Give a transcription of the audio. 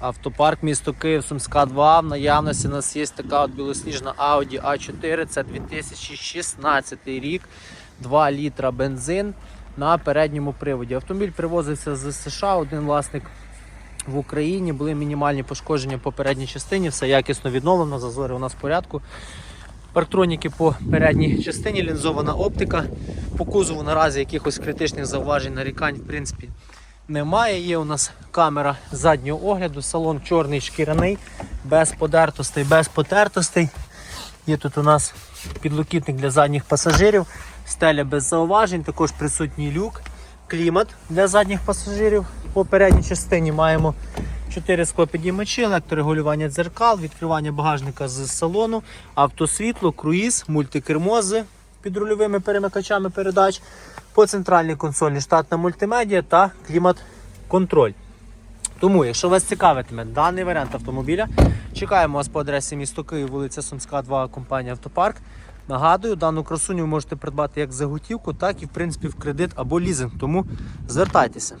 Автопарк місто Київ, Сумська 2. В наявності у нас є така от білосніжна Audi A4. Це 2016 рік. 2 літра бензин на передньому приводі. Автомобіль привозився з США. Один власник в Україні. Були мінімальні пошкодження по передній частині. Все якісно відновлено. Зазори у нас в порядку. Парктроніки по передній частині, лінзована оптика. По кузову наразі якихось критичних зауважень, нарікань, в принципі, немає. Є у нас камера заднього огляду, салон чорний шкіряний, без подертостей, без потертостей. Є тут у нас підлокітник для задніх пасажирів, стеля без зауважень, також присутній люк, клімат для задніх пасажирів. По передній частині маємо 4 склопідіймачі, електрорегулювання дзеркал, відкривання багажника з салону, автосвітло, круїз, мультикермо з підрульовими перемикачами передач. По центральній консолі штатна мультимедіа та клімат-контроль. Тому, якщо вас цікавитиме даний варіант автомобіля, чекаємо вас по адресі місто Київ, вулиця Сумська, 2, компанія Автопарк. Нагадую, дану красуню ви можете придбати як за готівку, так і в принципі в кредит або лізинг. Тому звертайтеся.